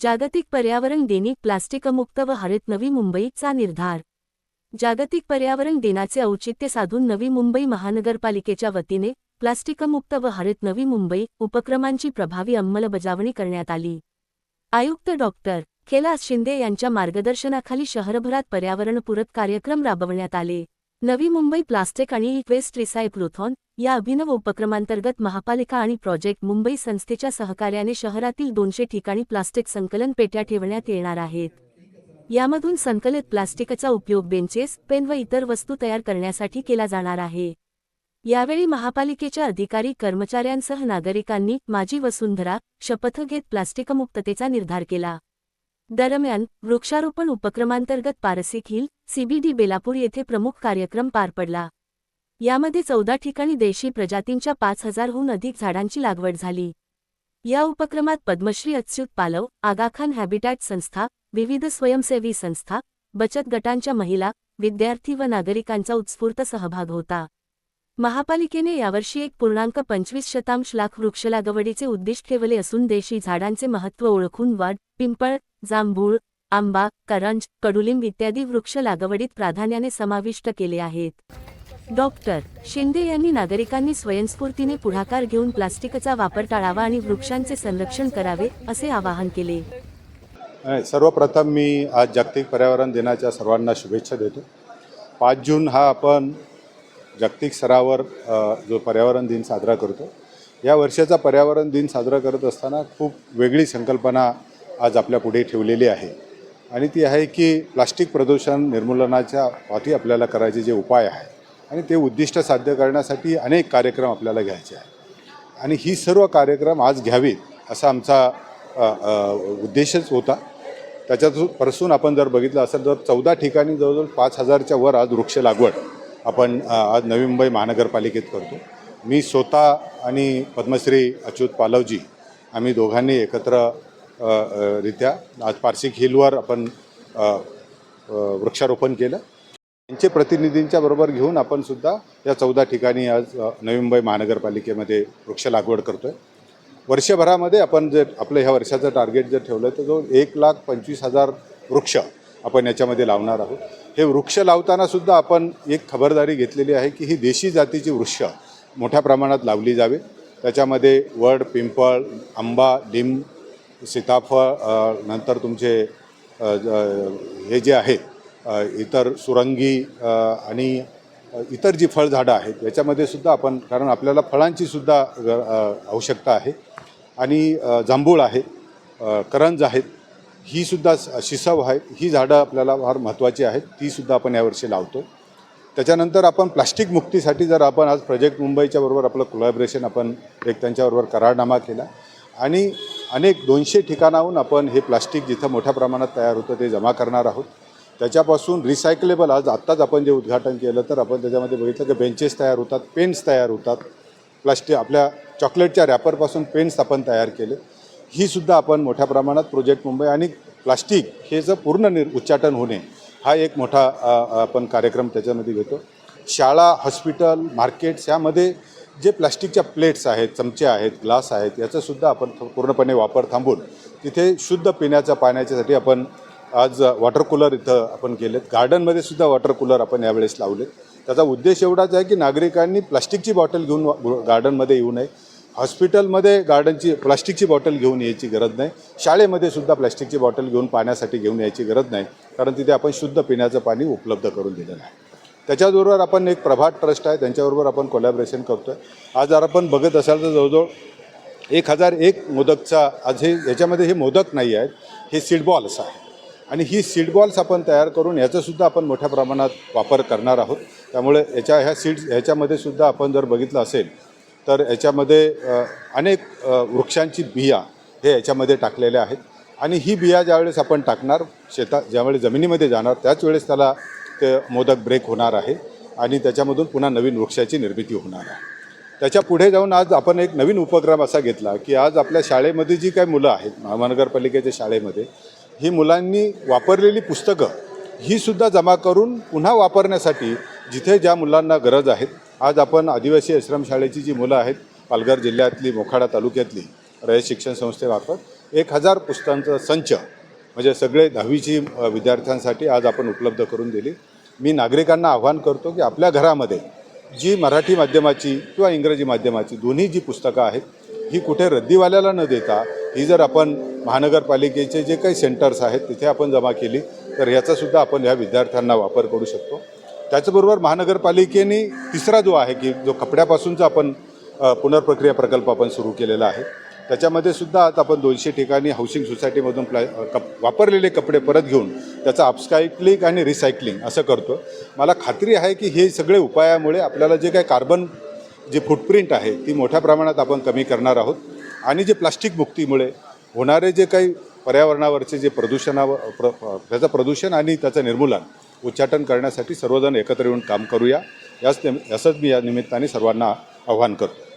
जागतिक पर्यावरण दिनी प्लास्टिकमुक्त व हरित नवी मुंबईचा निर्धार. जागतिक पर्यावरण दिनाचे औचित्य साधून नवी मुंबई महानगरपालिकेच्या वतीने प्लास्टिकमुक्त व हरित नवी मुंबई उपक्रमांची प्रभावी अंमलबजावणी करण्यात आली. आयुक्त डॉक्टर कैलास शिंदे यांच्या मार्गदर्शनाखाली शहरभरात पर्यावरणपूरक कार्यक्रम राबवण्यात आले. नवी मुंबई प्लास्टिक आणि वेस्ट रिसायक्लोथॉन या अभिनव उपक्रमांतर्गत महापालिका आणि प्रोजेक्ट मुंबई संस्थेच्या सहकार्याने शहरातील दोनशे ठिकाणी प्लास्टिक संकलन पेट्या ठेवण्यात येणार आहेत. यामधून संकलित प्लास्टिकचा उपयोग बेंचेस पेन व इतर वस्तू तयार करण्यासाठी केला जाणार आहे. यावेळी महापालिकेच्या अधिकारी कर्मचाऱ्यांसह नागरिकांनी माझी वसुंधरा शपथ घेत प्लास्टिकमुक्ततेचा निर्धार केला. दरम्यान वृक्षारोपण उपक्रमांतर्गत पारसिक हिल सीबीडी बेलापूर येथे प्रमुख कार्यक्रम पार पडला. यामध्ये चौदा ठिकाणी देशी प्रजातींच्या पाच हजारहून अधिक झाडांची लागवड झाली. या उपक्रमात पद्मश्री अच्युत पालव आगाखान हॅबिटॅट संस्था विविध स्वयंसेवी संस्था बचत गटांच्या महिला विद्यार्थी व नागरिकांचा उत्स्फूर्त सहभाग होता. महापालिकेने यावर्षी एक पूर्णांक पंचवीस शतांश लाख वृक्षलागवडीचे उद्दिष्ट ठेवले असून देशी झाडांचे महत्त्व ओळखून वाढ पिंपळ जांभूळ आंबा करंज कडुलिंब इत्यादी वृक्ष लागवडीत प्राधान्याने समाविष्ट केले आहेत. डॉक्टर शिंदे यांनी नागरिकांनी स्वयंस्फूर्तीने पुढाकार घेऊन प्लास्टिकचा वापर टाळावा आणि वृक्षांचे संरक्षण करावे असे आवाहन केले. सर्वप्रथम मी आज जागतिक पर्यावरण दिनाच्या सर्वांना शुभेच्छा देतो. पाच जून हा आपण जागतिक स्तरावर जो पर्यावरण दिन साजरा करतो या वर्षाचा पर्यावरण दिन साजरा करत असताना खूप वेगळी संकल्पना आज आपल्या पुढे ठेवलेली आहे. आणि ती आहे की प्लास्टिक प्रदूषण निर्मूलनाच्या पाठी आपल्याला करायचे जे उपाय आहे आणि ते उद्दिष्ट साध्य करण्यासाठी अनेक कार्यक्रम आपल्याला घ्यायचे आहे आणि ही सर्व कार्यक्रम आज घ्यावीत असा आमचा उद्देशच होता. त्याच्यातून परसून आपण जर बघितलं असेल तर चौदा ठिकाणी जवळजवळ पाच हजारच्या वर आज वृक्ष लागवड आपण आज नवी मुंबई महानगरपालिकेत करतो. मी स्वतः आणि पद्मश्री अच्युत पालवजी आम्ही दोघांनी एकत्र रित्या आज पारसिक हिलवर आपण वृक्षारोपण केलं. त्यांचे प्रतिनिधींच्या बरोबर घेऊन आपण सुद्धा या चौदा ठिकाणी आज नवी मुंबई महानगरपालिकेमध्ये वृक्ष लागवड करतोय. वर्षभरामध्ये आपण जर आपलं ह्या वर्षाचं टार्गेट जर ठेवलं तर जो एक लाख पंचवीस हजार वृक्ष आपण याच्यामध्ये लावणार आहोत. हे वृक्ष लावताना सुद्धा आपण एक खबरदारी घेतलेली आहे की ही देशी जातीची वृक्ष मोठ्या प्रमाणात लावली जावे. त्याच्यामध्ये वड पिंपळ आंबा लिंब सीताफळ नंतर तुमचे हे जे आहेत इतर सुरंगी आणि इतर जी फळझाडं आहेत याच्यामध्ये सुद्धा आपण कारण आपल्याला फळांची सुद्धा ग- आवश्यकता आहे. आणि जांभूळ आहे करंज आहेत ही सुद्धा शिसाव शिसव आहे. ही झाडं आपल्याला फार महत्त्वाची आहेत. ती सुद्धा आपण यावर्षी लावतो. त्याच्यानंतर आपण प्लास्टिक मुक्तीसाठी जर आपण आज प्रोजेक्ट मुंबईच्या बरोबर आपलं कोलॅबरेशन आपण एक त्यांच्याबरोबर करारनामा केला आणि अनेक दोनशे ठिकाणाहून आपण हे प्लास्टिक जिथं मोठ्या प्रमाणात तयार होतं ते जमा करणार आहोत. त्याच्यापासून रिसायकलेबल आज आत्ताच आपण जे उद्घाटन केलं तर आपण त्याच्यामध्ये बघितलं की बेंचेस तयार होतात पेन्स तयार होतात. प्लास्टिक आपल्या चॉकलेटच्या रॅपरपासून पेन्स आपण तयार केले. ही सुद्धा आपण मोठ्या प्रमाणात प्रोजेक्ट मुंबई आणि प्लास्टिक हे जर पूर्ण निर उच्चाटन होणे हा एक मोठा आपण कार्यक्रम त्याच्यामध्ये घेतो. शाळा हॉस्पिटल मार्केट्स यामध्ये जे प्लास्टिकच्या प्लेट्स आहेत चमचे आहेत ग्लास आहेत याचासुद्धा आपण पूर्णपणे वापर थांबून तिथे शुद्ध पिण्याच्या पाण्याच्यासाठी आपण आज वॉटर कूलर इथं आपण केलेत. गार्डनमध्ये सुद्धा वॉटर कूलर आपण यावेळेस लावलेत. त्याचा उद्देश एवढाच आहे की नागरिकांनी प्लास्टिकची बॉटल घेऊन वा- गार्डनमध्ये येऊ नये. हॉस्पिटलमध्ये गार्डनची प्लास्टिकची बॉटल घेऊन यायची गरज नाही. शाळेमध्ये सुद्धा प्लास्टिकची बॉटल घेऊन पाण्यासाठी घेऊन यायची गरज नाही कारण तिथे आपण शुद्ध पिण्याचं पाणी उपलब्ध करून दिलेलं आहे. त्याच्याबरोबर आपण एक प्रभात ट्रस्ट आहे त्यांच्याबरोबर आपण कोलॅबरेशन करतो आहे आज जर आपण बघत असाल तर जवळजवळ एक हजार एक मोदकचा आज हे याच्यामध्ये हे मोदक नाही आहेत हे सीडबॉल्स आहे आणि ही सीडबॉल्स आपण तयार करून याचासुद्धा आपण मोठ्या प्रमाणात वापर करणार आहोत. त्यामुळे याच्या ह्या सीड्स ह्याच्यामध्ये सुद्धा आपण जर बघितलं असेल तर याच्यामध्ये अनेक वृक्षांची बिया हे याच्यामध्ये टाकलेल्या आहेत. आणि ही बिया ज्यावेळेस आपण टाकणार शेतात ज्यावेळेस जमिनीमध्ये जाणार त्याच वेळेस त्याला ते मोदक ब्रेक होणार आहे आणि त्याच्यामधून पुन्हा नवीन वृक्षाची निर्मिती होणार आहे. त्याच्या पुढे जाऊन आज आपण एक नवीन उपक्रम असा घेतला की आज आपल्या शाळेमध्ये जी काही मुलं आहेत महानगरपालिकेच्या शाळेमध्ये ही मुलांनी वापरलेली पुस्तकं ही सुद्धा जमा करून पुन्हा वापरण्यासाठी जिथे ज्या मुलांना गरज आहेत आज आपण आदिवासी आश्रमशाळेची जी मुलं आहेत पालघर जिल्ह्यातली मोखाडा तालुक्यातली रयत शिक्षण संस्थेमार्फत एक हजार पुस्तकांचं संच म्हणजे सगळे दहावीची विद्यार्थ्यांसाठी आज आपण उपलब्ध करून दिली. मी नागरिकांना आव्हान करतो की आपल्या घरामध्ये जी मराठी माध्यमाची किंवा इंग्रजी माध्यमाची दोन्ही जी पुस्तकं आहेत ही कुठे रद्दीवाल्याला न देता ही जर आपण महानगरपालिकेचे जे काही सेंटर्स आहेत तिथे आपण जमा केली तर याचासुद्धा आपण ह्या विद्यार्थ्यांना वापर करू शकतो. त्याचबरोबर महानगरपालिकेने तिसरा जो आहे की जो कपड्यापासूनचा आपण पुनर्प्रक्रिया प्रकल्प आपण सुरू केलेला आहे. त्याच्यामध्ये सुद्धा आता आपण दोनशे ठिकाणी हाऊसिंग सोसायटीमधून प्ला कप वापरलेले कपडे परत घेऊन त्याचं अपसायक्लिंग आणि रिसायकलिंग असं करतो मला खात्री आहे की हे सगळे उपायामुळे आपल्याला जे काही कार्बन जे फुटप्रिंट आहे ती मोठ्या प्रमाणात आपण कमी करणार आहोत. आणि जे प्लास्टिक मुक्तीमुळे होणारे जे काही पर्यावरणावरचे जे प्रदूषणावर प्र त्याचं प्रदूषण आणि त्याचं निर्मूलन उच्चाटन करण्यासाठी सर्वजण एकत्र येऊन काम करूया. याच निम- याचंच मी या निमित्ताने सर्वांना आव्हान करतो.